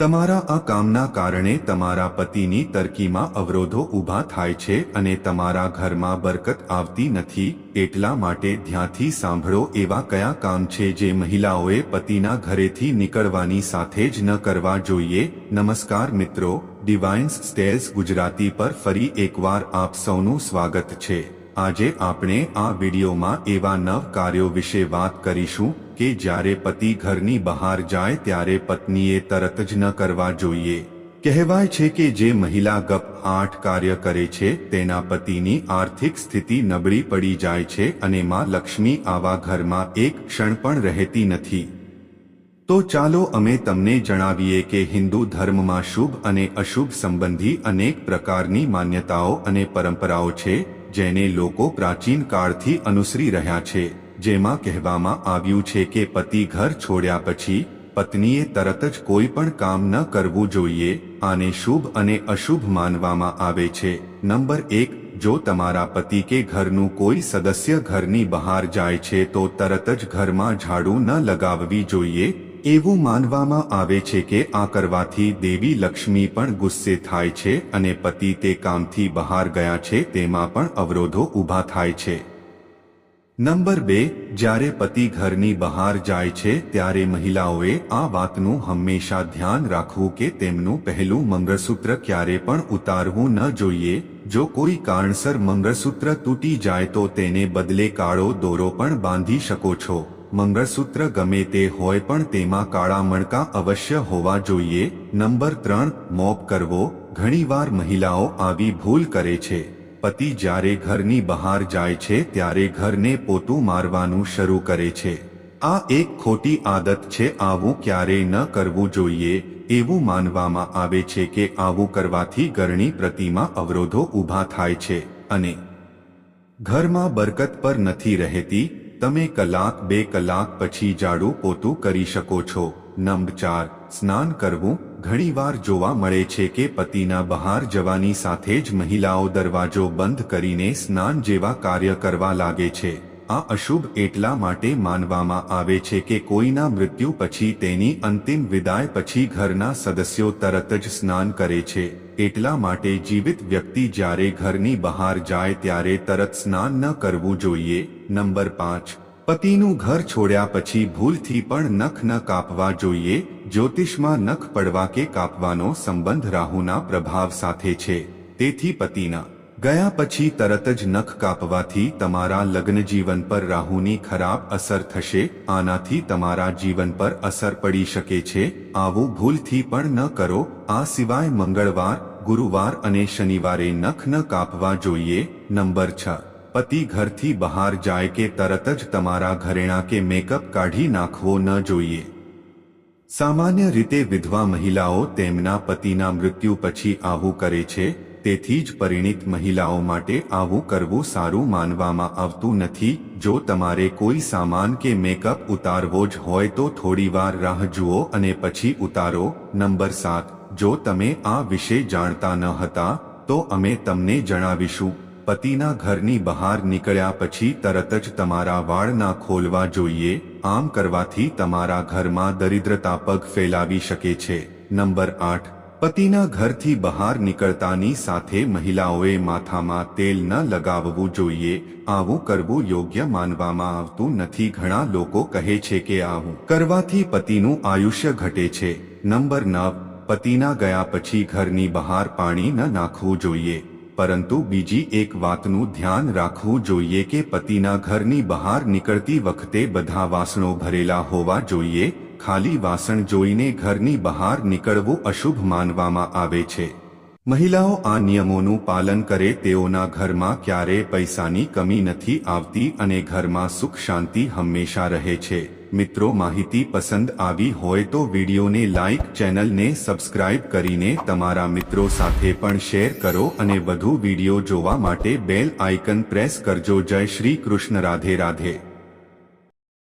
તમારા આ કામના કારણે તમારા પતિની તરકીમાં અવરોધો ઊભા થાય છે અને તમારા ઘરમાં બરકત આવતી નથી, એટલા માટે ધ્યાનથી સાંભળો એવા કયા કામ છે જે મહિલાઓએ પતિના ઘરેથી નીકળવાની સાથે જ ન કરવા જોઈએ. નમસ્કાર મિત્રો, ડિવાઇન્સ સ્ટેલ્સ ગુજરાતી પર ફરી એકવાર આપ સૌનું સ્વાગત છે. આજે આપણે આ વિડીયોમાં એવા નવ કાર્યો વિશે વાત કરીશું કે જ્યારે પતિ ઘરની બહાર જાય ત્યારે પત્નીએ તરત જ ન કરવા જોઈએ. કહેવાય છે કે જે મહિલા ગપ આઠ કાર્ય કરે છે, તેના પતિની આર્થિક સ્થિતિ નબળી પડી જાય છે અને માં લક્ષ્મી આવા ઘરમાં એક ક્ષણ પણ રહેતી નથી. તો ચાલો અમે તમને જણાવીએ કે હિન્દુ ધર્મમાં શુભ અને અશુભ સંબંધી અનેક પ્રકારની માન્યતાઓ અને પરંપરાઓ છે જેને લોકો પ્રાચીન કાળથી અનુસરી રહ્યા છે, જેમાં કહેવામાં આવ્યું છે કે પતિ ઘર છોડ્યા પછી, પત્નીએ તરત જ કોઈ પણ કામ ન કરવું જોઈએ, આને શુભ અને અશુભ માનવામાં આવે છે. નંબર એક, જો તમારા પતિ કે ઘરનું કોઈ સદસ્ય ઘરની બહાર જાય છે તો તરત જ ઘરમાં ઝાડુ ન લગાવવી જોઈએ એવું માનવામાં આવે છે કે આ કરવાથી દેવી લક્ષ્મી પણ ગુસ્સે થાય છે અને પતિ તે કામથી બહાર ગયા છે તેમાં પણ અવરોધો ઊભા થાય છે. નંબર બે, જ્યારે પતિ ઘરની બહાર જાય છે ત્યારે મહિલાઓએ આ વાતનું હંમેશા ધ્યાન રાખવું કે તેમનું પહેલું મંગળસૂત્ર ક્યારે પણ ઉતારવું ન જોઈએ. જો કોઈ કારણસર મંગળસૂત્ર તૂટી જાય તો તેને બદલે કાળો દોરો પણ બાંધી શકો છો. મંગળસૂત્ર ગમે તે હોય પણ તેમાં કાળા મણકા અવશ્ય હોવા જોઈએ. નંબર ત્રણ, મોપ કરવો. ઘણીવાર મહિલાઓ આવી ભૂલ કરે છે. પતિ જ્યારે ઘરની બહાર જાય છે ત્યારે ઘરને પોતું મારવાનું શરૂ કરે છે. આ એક ખોટી આદત છે, આવું ક્યારેય ન કરવું જોઈએ. એવું માનવામાં આવે છે કે આવું કરવાથી ઘરની પ્રતિમાં અવરોધો ઊભા થાય છે અને ઘરમાં બરકત પર નથી રહેતી. તમે કલાક બે કલાક પછી જાડું પોતું કરી શકો છો. નંબર ચાર, સ્નાન કરવું. ઘણીવાર જોવા મળે છે કે પતિના બહાર જવાની સાથે જ મહિલાઓ દરવાજો બંધ કરીને સ્નાન જેવા કાર્ય કરવા લાગે છે. આ અશુભ એટલા માટે માનવામાં આવે છે કે કોઈના મૃત્યુ પછી તેની અંતિમ વિદાય પછી ઘરના સદસ્યો તરત જ સ્નાન કરે છે. એટલા માટે જીવિત વ્યક્તિ જ્યારે ઘરની બહાર જાય ત્યારે તરત સ્નાન ન કરવું જોઈએ. નંબર પાંચ. પતિનું ઘર છોડ્યા પછી ભૂલથી પણ નખ ન કાપવા જોઈએ. જ્યોતિષમાં નખ પડવા કે કાપવાનો સંબંધ રાહુના પ્રભાવ સાથે છે. તેથી પતિના ગયા પછી તરત જ નખ કાપવાથી તમારા લગ્ન જીવન પર રાહુની ખરાબ અસર થશે, આનાથી તમારા જીવન પર અસર પડી શકે છે, આવું ભૂલથી પણ ન કરો, આ સિવાય મંગળવાર, ગુરુવાર અને શનિવારે નખ ન કાપવા જોઈએ, નંબર છ. પતિ ઘરથી બહાર જાય કે તરત જ તમારા ઘરેણા કે મેકઅપ કાઢી નાખવો ન જોઈએ. સામાન્ય રીતે વિધવા મહિલાઓ તેમના પતિના મૃત્યુ પછી આવું કરે છે તેથી જ પરિણીત મહિલાઓ માટે આવું કરવું સારું માનવામાં આવતું નથી. જો તમારે કોઈ સામાન કે મેકઅપ ઉતારવો જ હોય તો થોડીવાર રાહ જુઓ અને પછી ઉતારો. નંબર સાત, જો તમે આ વિશે જાણતા ન હતા, તો અમે તમને જણાવીશું. પતિના ઘરની બહાર નીકળ્યા પછી તરત જ તમારા વાળ ના ખોલવા જોઈએ. આમ કરવાથી તમારા ઘરમાં દરિદ્રતા પગ ફેલાવી શકે છે. નંબર આઠ પતિના ઘરથી બહાર નીકળતાની સાથે મહિલાઓએ માથામાં તેલ ન લગાવવું જોઈએ, આવું કરવું યોગ્ય માનવામાં આવતું નથી. ઘણા લોકો કહે છે કે આવું કરવાથી પતિનું આયુષ્ય ઘટે છે. નંબર નવ, પતિના ગયા પછી ઘરની બહાર પાણી ન નાખવું જોઈએ. પરંતુ બીજી એક વાતનું ધ્યાન રાખવું જોઈએ કે પતિના ઘરની બહાર નીકળતી વખતે બધા વાસણો ભરેલા હોવા જોઈએ ખાલી વાસણ જોઈને ઘરની બહાર નીકળવું અશુભ માનવામાં આવે છે. મહિલાઓ આ નિયમોનું પાલન કરે તેઓના ઘરમાં ક્યારે પૈસાની કમી નથી આવતી અને ઘરમાં સુખ શાંતિ હંમેશા રહે છે. મિત્રો, માહિતી પસંદ આવી હોય તો વિડીયોને લાઇક ચેનલને સબસ્ક્રાઇબ કરીને તમારા મિત્રો સાથે પણ શેર કરો અને વધુ વીડિયો જોવા માટે બેલ આઇકન પ્રેસ કરજો. જય શ્રી કૃષ્ણ. રાધે રાધે.